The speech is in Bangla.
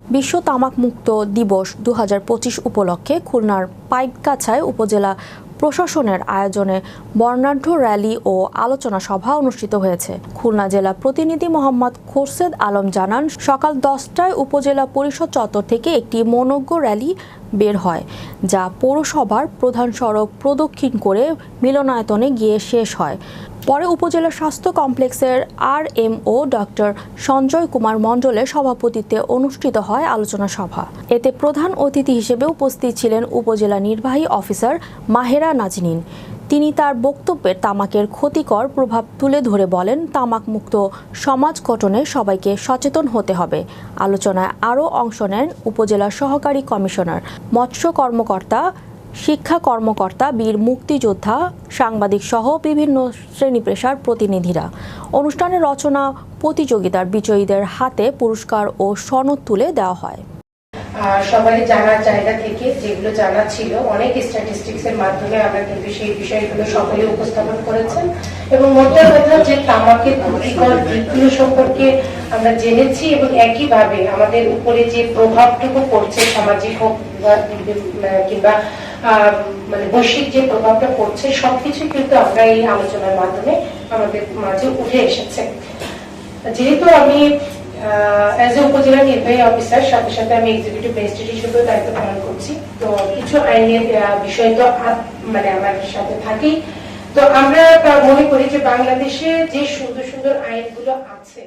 বিশ্ব তামাক মুক্ত দিবস দুহাজার পঁচিশ উপলক্ষে খুলনার পাইকগাছায় উপজেলা প্রশাসনের আয়োজনে বর্ণাঢ্য র্যালি ও আলোচনা সভা অনুষ্ঠিত হয়েছে। খুলনা জেলা প্রতিনিধি মোহাম্মদ খোরশেদ আলম জানান, সকাল দশটায় উপজেলা পরিষদ চত্বর থেকে একটি মনোজ্ঞ র্যালি বের হয়, যা পৌরসভার প্রধান সড়ক প্রদক্ষিণ করে মিলনায়তনে গিয়ে শেষ হয়। পরে উপজেলা স্বাস্থ্য কমপ্লেক্সের R M O doctor Sanjay Kumar মণ্ডলের সভাপতিত্বে অনুষ্ঠিত হয় আলোচনা সভা। এতে প্রধান অতিথি হিসেবে উপস্থিত ছিলেন উপজেলা নির্বাহী অফিসার মাহেরা নাজনীন। তিনি তার বক্তব্যে তামাকের ক্ষতিকর প্রভাব তুলে ধরে বলেন তামাক মুক্ত সমাজ গঠনে সবাইকে সচেতন হতে হবে। আলোচনায় আরও অংশ নেন উপজেলা সহকারী কমিশনার, মৎস্য কর্মকর্তা, শিক্ষা কর্মকর্তা, বীর মুক্তিযোদ্ধা, সাংবাদিক সহ বিভিন্ন শ্রেণি পেশার প্রতিনিধিরা। অনুষ্ঠানে রচনা প্রতিযোগিতার বিজয়ীদের হাতে পুরস্কার ও সনদ তুলে দেওয়া হয়। আর সবারই জানার জায়গা থেকে যেগুলো জানা ছিল, অনেক স্ট্যাটিস্টিক্স এর মাধ্যমে আমরা কিন্তু সেই বিষয়গুলো সকলে উপস্থাপন করেছেন। এবং মোদ্দা কথা যে তামাকের ক্ষতিকর দিকগুলো সম্পর্কে আমরা জেনেছি এবং একইভাবে আমাদের উপরে যে প্রভাবটুকু পড়ছে সামাজিক হোক কিংবা মানে বৈশ্বিক যে প্রভাবটা পড়ছে, সবকিছু কিন্তু আমরা এই আলোচনার মাধ্যমে আমাদের মাঝে উঠে এসেছে। যেহেতু আমি অ্যাজ এ উপজেলা নির্বাহী অফিসার সাথে সাথে আমি এক্সিকিউটিভ ম্যাজিস্ট্রেট হিসেবেও দায়িত্ব পালন করছি। তো কিছু আইনের বিষয় তো মানে আমার সাথে থাকেই। তো আমরা মনে করি যে বাংলাদেশে যে সুন্দর সুন্দর আইনগুলো আছে